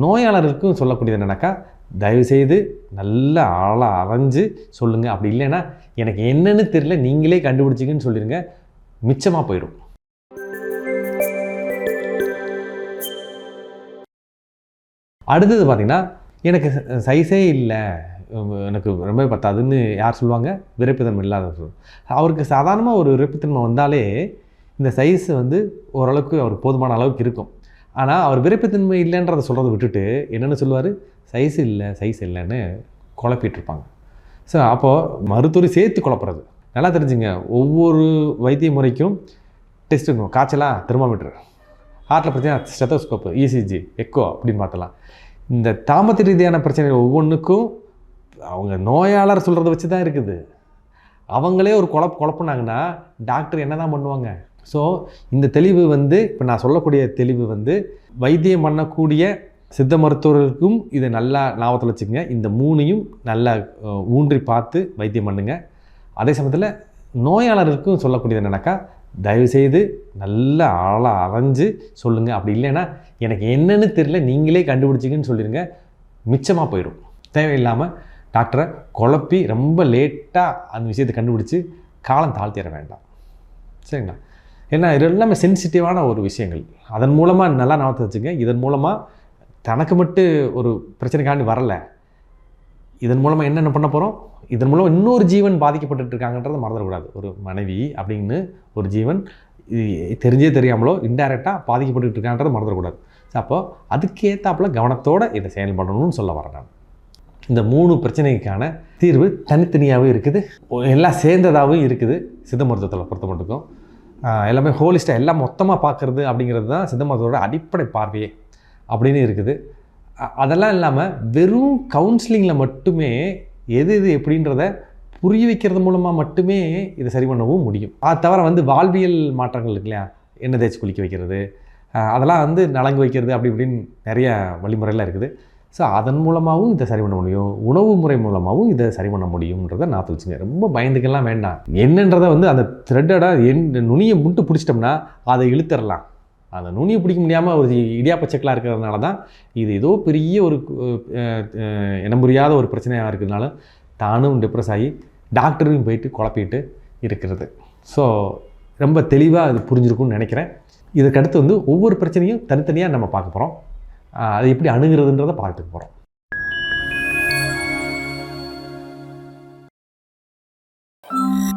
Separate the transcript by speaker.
Speaker 1: நோயாளருக்கும் சொல்லக்கூடியது என்னன்னாக்கா தயவுசெய்து நல்ல ஆளாக அரைஞ்சு சொல்லுங்கள் அப்படி இல்லைன்னா எனக்கு என்னென்னு தெரியல நீங்களே கண்டுபிடிச்சிங்கன்னு சொல்லிடுங்க மிச்சமாக போயிடும். அடுத்தது பார்த்திங்கன்னா எனக்கு சைஸே இல்லை. எனக்கு ரொம்ப பத்தாதுன்னு யார் சொல்லுவாங்க? விரைப்புத்தன்மை இல்லாத அவருக்கு சாதாரணமாக ஒரு விரைப்புத்தன்மை வந்தாலே இந்த சைஸ் வந்து ஓரளவுக்கு அவருக்கு போதுமான அளவுக்கு இருக்கும். ஆனால் அவர் விருப்பத்தன்மை இல்லைன்றதை சொல்கிறத விட்டுட்டு என்னென்னு சொல்லுவார்? சைஸ் இல்லை சைஸ் இல்லைன்னு குழப்பிட்டுருப்பாங்க. ஸோ அப்போது மருத்துவர் சேர்த்து குழப்புறது. நல்லா தெரிஞ்சுங்க. ஒவ்வொரு வைத்திய முறைக்கும் டெஸ்ட் இருக்கும். காய்ச்சலா? தெர்மாமீட்டர் ஹார்ட்டில் பிரச்சனை ஸ்டெத்தோஸ்கோப்பு இசிஜி எக்கோ அப்படின்னு பார்த்தலாம். இந்த தாமத்த ரீதியான பிரச்சனைகள் ஒவ்வொன்றுக்கும் அவங்க நோயாளர் சொல்கிறத வச்சு தான் இருக்குது. அவங்களே ஒரு குழப்ப குழப்புனாங்கன்னா டாக்டர் என்ன தான் பண்ணுவாங்க? ஸோ இந்த தெளிவு வந்து இப்போ நான் சொல்லக்கூடிய தெளிவு வந்து வைத்தியம் பண்ணக்கூடிய சித்த மருத்துவர்களுக்கும் இதை நல்லா ஞாபகத்தில் வச்சுக்கோங்க. இந்த மூணையும் நல்லா ஊன்றி பார்த்து வைத்தியம் பண்ணுங்கள் அதே சமயத்தில் நோயாளர்களுக்கும் சொல்லக்கூடியது என்னன்னாக்கா தயவுசெய்து நல்ல ஆளாக அரைஞ்சு சொல்லுங்கள் அப்படி இல்லைன்னா எனக்கு என்னென்னு தெரியல நீங்களே கண்டுபிடிச்சிங்கன்னு சொல்லிடுங்க மிச்சமாக போயிடும். தேவையில்லாமல் டாக்டரை குழப்பி ரொம்ப லேட்டாக அந்த விஷயத்தை கண்டுபிடிச்சி காலம் தாழ்த்திட வேண்டாம். சரிங்களா? ஏன்னா இது எல்லாமே சென்சிட்டிவான ஒரு விஷயங்கள். அதன் மூலமாக நல்லா நடத்த வச்சுங்க. இதன் மூலமாக தனக்கு மட்டும் ஒரு பிரச்சனைக்காண்டி வரலை. இதன் மூலமாக என்னென்ன பண்ண போகிறோம் இதன் மூலம் இன்னொரு ஜீவன் பாதிக்கப்பட்டுட்டு இருக்காங்கன்றதை மறந்துடக்கூடாது. ஒரு மனைவி அப்படின்னு ஒரு ஜீவன் இது தெரிஞ்சே தெரியாமலோ இன்டைரக்டாக பாதிக்கப்பட்டு இருக்கான்றதை மறந்துடக்கூடாது. அப்போது அதுக்கேற்றாப்புல கவனத்தோடு இதை செயல்படணும்னு சொல்ல வரேன் நான். இந்த மூணு பிரச்சனைக்கான தீர்வு தனித்தனியாகவும் இருக்குது. எல்லாம் சேர்ந்ததாகவும் இருக்குது. சித்த மருத்துவத்தில் பொறுத்த மட்டுக்கும். எல்லாமே ஹோலிஸ்டாக எல்லாம் மொத்தமாக பார்க்குறது அப்படிங்கிறது தான் சித்த மதத்தோட அடிப்படை பார்வையே அப்படின்னு இருக்குது. அதெல்லாம் இல்லாமல் வெறும் கவுன்சிலிங்கில் மட்டுமே எது எது எப்படின்றத புரிய வைக்கிறது மூலமாக மட்டுமே இதை சரி பண்ணவும் முடியும். அது தவிர வந்து வாழ்வியல் மாற்றங்கள் இருக்கு இல்லையா? எண்ணெய் தேய்ச்சி குளிக்க வைக்கிறது அதெல்லாம் வந்து நலங்கு வைக்கிறது அப்படி இப்படின்னு நிறைய வழிமுறைலாம் இருக்குது. ஸோ அதன் மூலமாகவும் இதை சரி பண்ண முடியும். உணவு முறை மூலமாகவும் இதை சரி பண்ண முடியுன்றதை நான் வச்சுங்க ரொம்ப பயந்துக்கெல்லாம் வேண்டாம். என்னன்றதை வந்து அந்த த்ரெட்டடாக என் நுனியை முட்டு பிடிச்சிட்டோம்னா அதை இழுத்துடலாம். அந்த நுனியை பிடிக்க முடியாமல் ஒரு இடியாப்ப செக்கலாக இருக்கிறதுனால தான் இது ஏதோ பெரிய ஒரு இனம் புரியாத ஒரு பிரச்சனையாக இருக்கிறதுனால தானும் டிப்ரெஸ் ஆகி டாக்டரையும் போயிட்டு குழப்பிட்டு இருக்கிறது. ஸோ ரொம்ப தெளிவாக அது புரிஞ்சிருக்கும்னு நினைக்கிறேன். இதுக்கடுத்து வந்து ஒவ்வொரு பிரச்சனையும் தனித்தனியாக நம்ம பார்க்க போகிறோம் அது எப்படி அணுகிறதுன்றத பார்த்துக்க போகிறோம் Thank you.